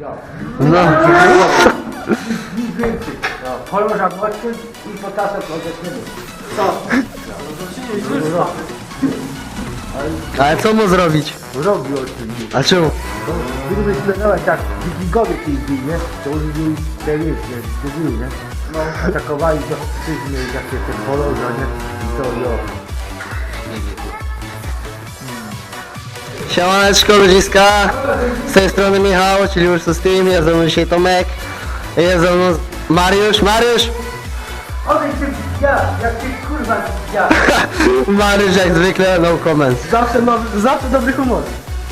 No. Nic więcej. No, Poloża młodszy i potasek odetniemy. Ale co mu zrobić? Robi oczywiście. A czemu? Gdybyś trenować tak wikingowie tej nie? To oni byli te wiesz, nie? Zgubiły, nie? No. Atakowali to wszyscy jakie te poloża, nie? I to jo. Siemaneczko ludziska, z tej strony Michał, czyli już z tym, jest ze mną dzisiaj Tomek, jest ze mną Mariusz, Mariusz, Odejdź się ja, jak ty kurwa ja. Mariusz jak zwykle, no comments. Zawsze, no, zawsze dobry humor.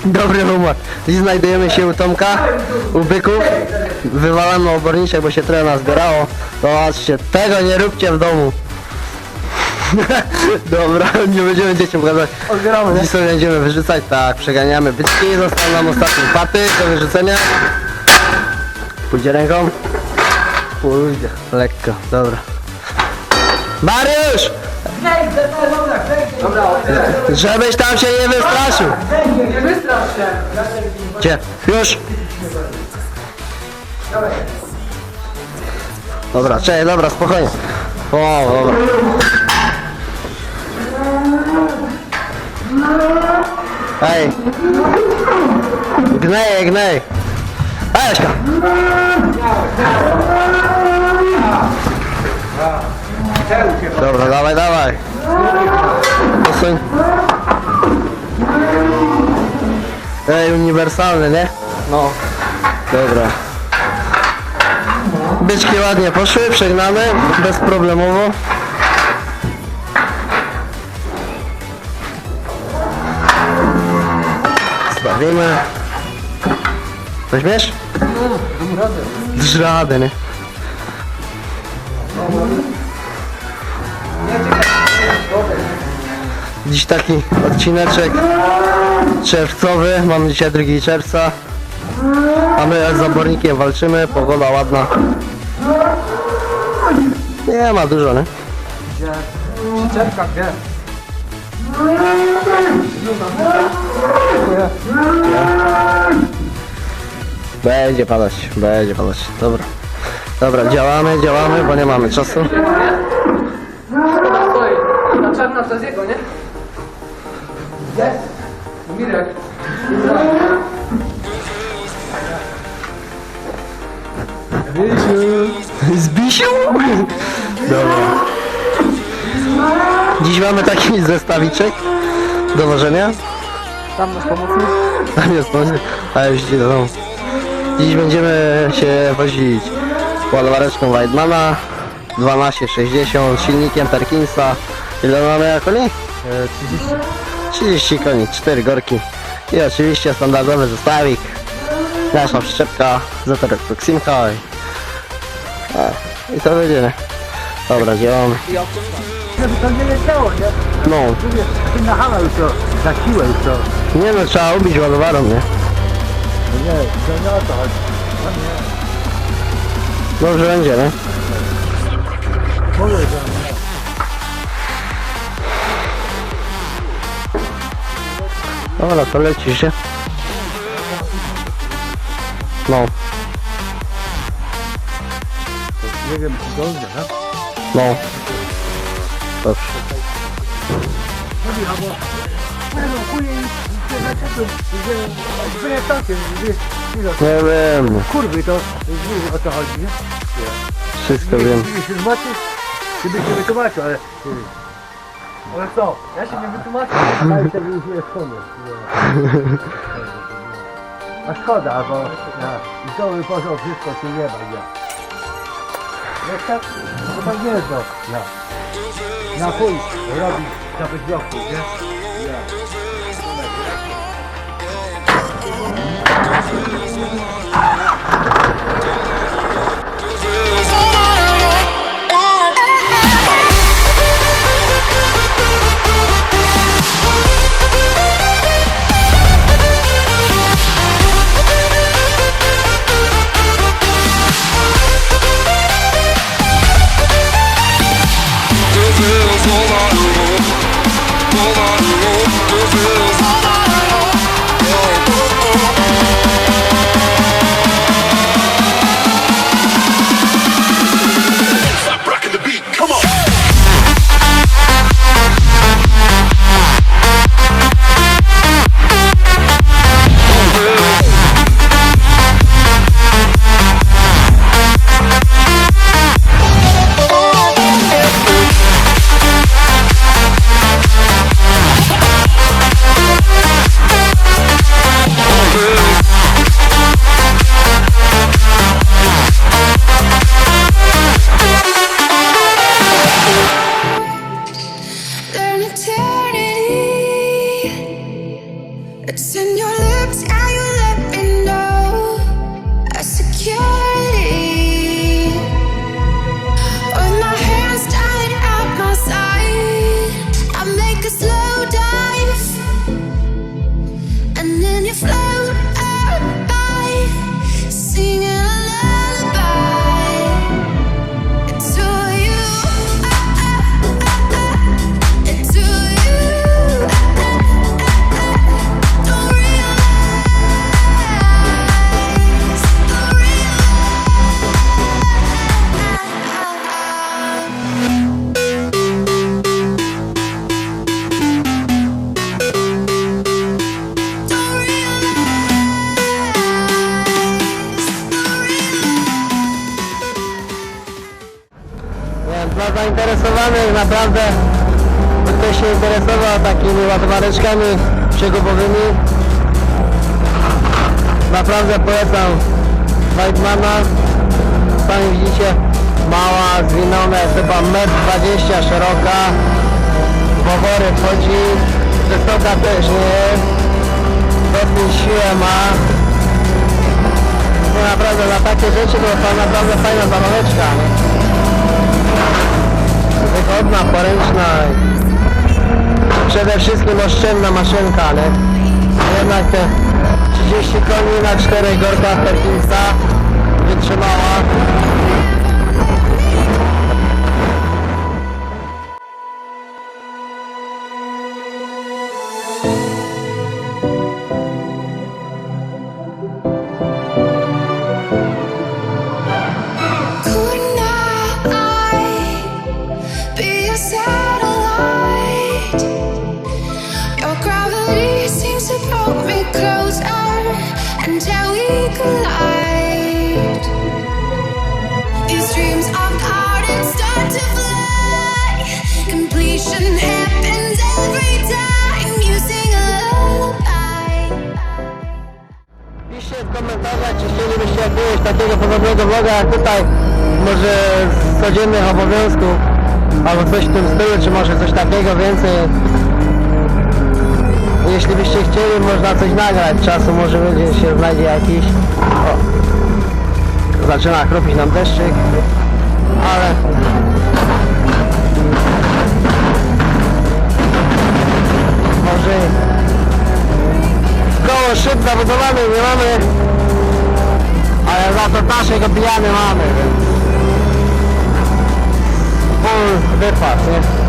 Dobry humor. Dziś znajdujemy się u Tomka, u byków, wywalamy oborniczek, bo się trochę nazbierało, zobaczcie, tego nie róbcie w domu. Dobra, nie będziemy dzieciom pokazać. Odbieramy, nie? Dziś sobie będziemy wyrzucać, tak, przeganiamy byczki, został nam ostatni patyk do wyrzucenia. Pójdzie ręką? Pójdzie, lekko, dobra. Mariusz! Dobra, Żebyś tam się nie wystraszył! nie wystrasz się. Gdzie? Już! Dobra, czekaj, dobra, spokojnie. O, dobra. Ej! Gnej, gnej! Ejśka! Dobra, dawaj, dawaj! Posuń. Ej, uniwersalny, nie? No. Dobra. Byczki ładnie poszły, przegnane, bezproblemowo. Stawimy. Weźmiesz? Dasz radę, nie? Dziś taki odcineczek czerwcowy, mamy dzisiaj 2 czerwca a my z zabornikiem walczymy, pogoda ładna nie ma dużo, nie? Czerka, gdzie? Będzie padać, będzie padać, dobra dobra, działamy, działamy, bo nie mamy czasu Szkoda stoi. Na czarna to jest jego, nie? Jest. Mirek. Zbisiu! Dobra. Dziś mamy taki zestawiczek do wożenia. Tam nasz pomocnik. Tam jest pomysł, ale już idzie do domu. Dziś będziemy się wozić ładowareczką Weidmana 1260, silnikiem Perkinsa. Ile mamy na koni? 30. 30 koni, 4 gorki. I oczywiście standardowy zestawik. Nasza przyczepka, zatorek Proximka i, i to będzie? Dobra, działamy. Żeby to nie leciało, nie? No, Mówię, ty na hama już to, za siłę już to. nie no, trzeba ubić ładowarą, nie? No nie, to nie o to chodzi. No nie. Dobrze będzie, nie? Mówię, że. Dobra, to leci się. No, Nie wiem, czy dobrze, no? no. Że nie wiem, Kurwy, to... Wiesz, o co chodzi, nie? wszystko wiem. Nie się zobaczył, byś się wytłumaczył, ale... Ale co? Ja się nie wytłumaczę, ale koniec. nie. A szkoda, bo ja, i to bym poszło wszystko, tu nie ma ja. Jak tak, to tak nie jest, no. Ja. Na chuj robi za wyzwioku, nie? slow down. Się interesował takimi ładowareczkami przegubowymi, naprawdę polecam Weidmana. Sami widzicie, mała, zwinona, jest chyba 1,20 m szeroka, powory wchodzi, wysoka też nie jest, dosyć siłę ma. No naprawdę na takie rzeczy to jest naprawdę fajna zabaweczka. Wygodna, poręczna. Przede wszystkim oszczędna maszynka, ale jednak te 30 koni na 4 gorkach Perkinsa wytrzymała. Takiego podobnego vloga jak tutaj, może z codziennych obowiązków, albo coś w tym stylu, czy może coś takiego więcej. Jeśli byście chcieli, można coś nagrać, czasu może będzie się znajdzie jakiś. O, zaczyna chrupić nam deszczyk, ale może koło szyb zabudowanych nie mamy, ale za to naszych obijany mamy, więc full wypas, nie?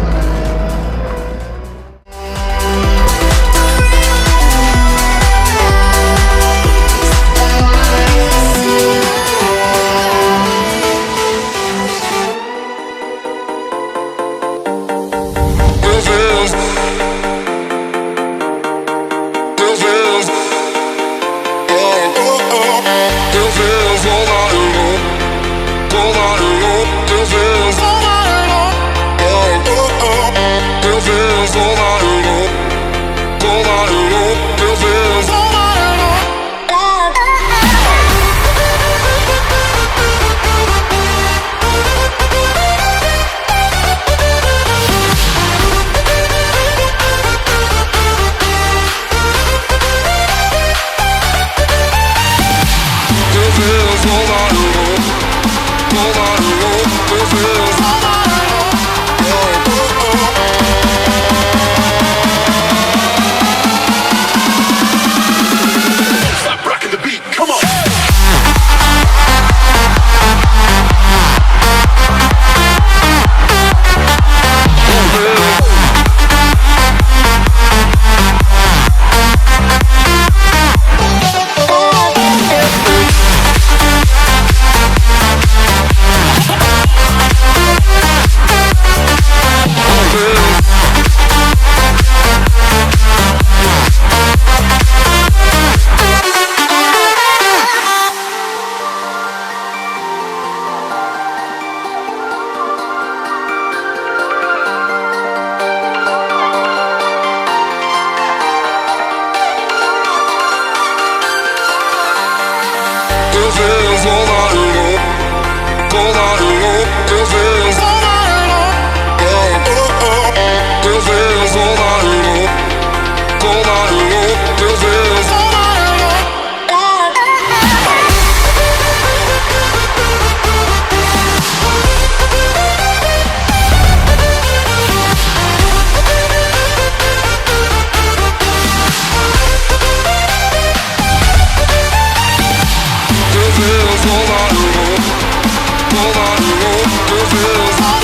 on, move, move, move.